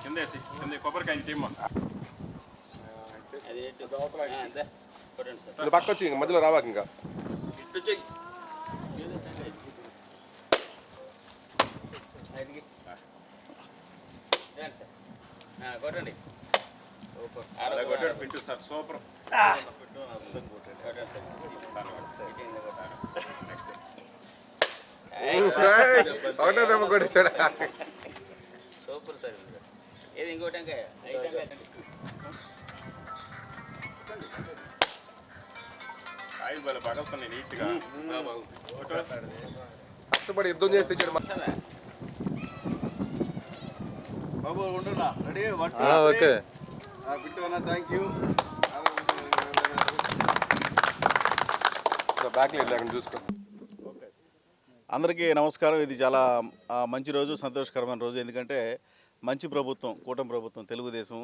కిందేసి కింద కొబ్బరికాయ నువ్వు పక్క వచ్చి ఇంక మధ్యలో రావాక ఇంకా. కొట్టండి కొట్టాడు పింటూ సార్ సూపర్. నెక్స్ట్ ఒకటే దెబ్బ కొట్టేశాడు సూపర్ సార్ ఇది. ఏది ఇంకోటి కష్టపడి యుద్ధం చేసి తెచ్చాడు మా- కదా? బాబు ఉండురా. Ready? One okay. Thank you back చూసుకో. అందరికీ నమస్కారం. ఇది చాలా మంచి రోజు సంతోషకరమైన రోజు. ఎందుకంటే మంచి ప్రభుత్వం కూటమి ప్రభుత్వం తెలుగుదేశం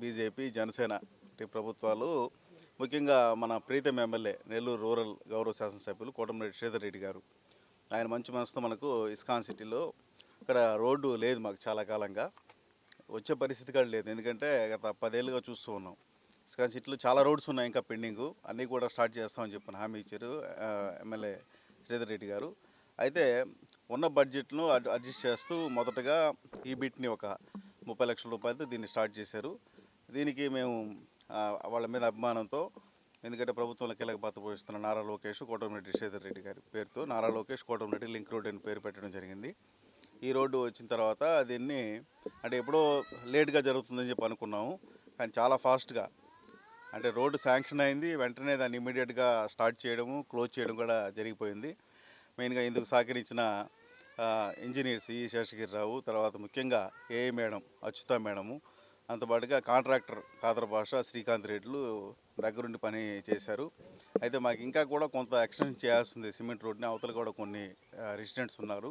బీజేపీ జనసేన ప్రభుత్వాలు ముఖ్యంగా మన ప్రీతం ఎమ్మెల్యే నెల్లూరు రూరల్ గౌరవ శాసనసభ్యులు కోటమిరెడ్డి శ్రీధర్ రెడ్డి గారు. ఆయన మంచి మనసుతో మనకు ఇస్కాన్ సిటీలో ఇక్కడ రోడ్డు లేదు మాకు చాలా కాలంగా. వచ్చే పరిస్థితి కూడా లేదు. ఎందుకంటే గత పదేళ్ళుగా చూస్తూ ఉన్నాం. ఇస్కాన్ సిటీలో చాలా రోడ్స్ ఉన్నాయి ఇంకా పెండింగ్. అన్నీ కూడా స్టార్ట్ చేస్తామని చెప్పిన హామీ ఇచ్చారు ఎమ్మెల్యే శ్రీధర్ రెడ్డి గారు. అయితే ఉన్న బడ్జెట్ను అడ్- అడ్జస్ట్ చేస్తూ మొదటగా ఈ బిట్ని ఒక ముప్పై లక్షల రూపాయలతో దీన్ని స్టార్ట్ చేశారు. దీనికి మేము వాళ్ళ మీద అభిమానంతో ఎందుకంటే ప్రభుత్వంలో కీలక పాత్ర పోషిస్తున్న నారా లోకేష్ కోటమిరెడ్డి శ్రీధర్ రెడ్డి గారి పేరుతో నారా లోకేష్ కోటమిరెడ్డి లింక్ రోడ్ అని పేరు పెట్టడం జరిగింది. ఈ రోడ్డు వచ్చిన తర్వాత దీన్ని అంటే ఎప్పుడో లేట్గా జరుగుతుందని చెప్పి అనుకున్నాము. కానీ చాలా ఫాస్ట్గా అంటే రోడ్డు శాంక్షన్ అయింది. వెంటనే దాన్ని ఇమీడియట్గా స్టార్ట్ చేయడము క్లోజ్ చేయడం కూడా జరిగిపోయింది. మెయిన్గా ఇందుకు సహకరించిన ఇంజనీర్స్ ఈ శేషగిరిరావు తర్వాత ముఖ్యంగా ఏఏ మేడం అచ్యుత మేడము. అంతపాటుగా కాంట్రాక్టర్ కాదర భాష శ్రీకాంత్ రెడ్లు దగ్గరుండి పని చేశారు. అయితే మాకు ఇంకా కూడా కొంత ఎక్స్టెన్షన్ చేయాల్సి ఉంది సిమెంట్ రోడ్ని అవతల కూడా కొన్ని రెసిడెంట్స్ ఉన్నారు.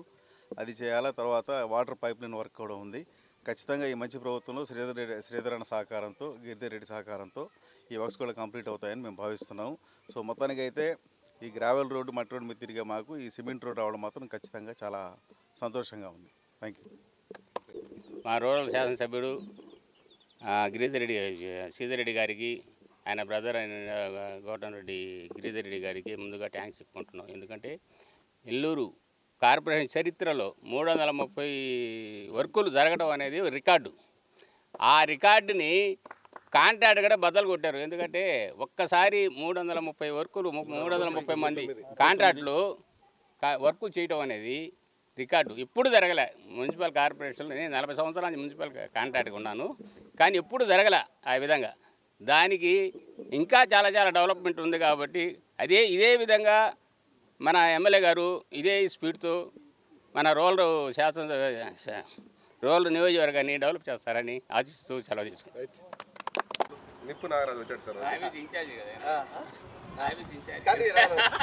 అది చేయాలా? తర్వాత వాటర్ పైప్ లైన్ వర్క్ కూడా ఉంది. ఖచ్చితంగా ఈ మంచి ప్రభుత్వంలో శ్రీధర్ రెడ్డి శ్రీధర్ అన్న సహకారంతో గిరిధర్ రెడ్డి సహకారంతో ఈ వర్క్స్ కూడా కంప్లీట్ అవుతాయని మేము భావిస్తున్నాము. సో మొత్తానికి అయితే ఈ గ్రావెల్ రోడ్డు మట్టి రోడ్డు మీద తిరిగే మాకు ఈ సిమెంట్ రోడ్ రావడం మాత్రం ఖచ్చితంగా చాలా సంతోషంగా ఉంది. థ్యాంక్ యూ మా రూరల్ శాసనసభ్యుడు ఆ, గిరిధర్ రెడ్డి శ్రీధర్ రెడ్డి గారికి ఆయన బ్రదర్ అయిన గౌటమ్ రెడ్డి గిరిధర్ రెడ్డి గారికి ముందుగా ట్యాంక్స్ చెప్పుకుంటున్నాం. ఎందుకంటే నెల్లూరు కార్పొరేషన్ చరిత్రలో మూడు వందల ముప్పై వర్కులు జరగడం అనేది రికార్డు. ఆ రికార్డుని కాంట్రాక్ట్ కూడా బద్దలు కొట్టారు. ఎందుకంటే ఒక్కసారి మూడు వందల ముప్పై వర్కులు ము- మూడు వందల ముప్పై మంది కాంట్రాక్టులు కా- వర్క్ చేయడం అనేది రికార్డు. ఇప్పుడు జరగలే. మున్సిపల్ కార్పొరేషన్లో నేను నలభై సంవత్సరాల నుంచి మున్సిపల్ కాంట్రాక్ట్గా ఉన్నాను. కానీ ఎప్పుడు జరగలే ఆ విధంగా. దానికి ఇంకా చాలా చాలా డెవలప్మెంట్ ఉంది కాబట్టి అదే ఇదే విధంగా మన ఎమ్మెల్యే గారు ఇదే స్పీడ్తో మన రూరల్ శాసన రూరల్ నియోజకవర్గాన్ని డెవలప్ చేస్తారని ఆశిస్తూ సెలవు తీసుకుంటాం నిప్పు నాగరాజు వచ్చాడు సార్. ఇన్ఛార్జ్ కదా. ఇన్ఛార్జ్.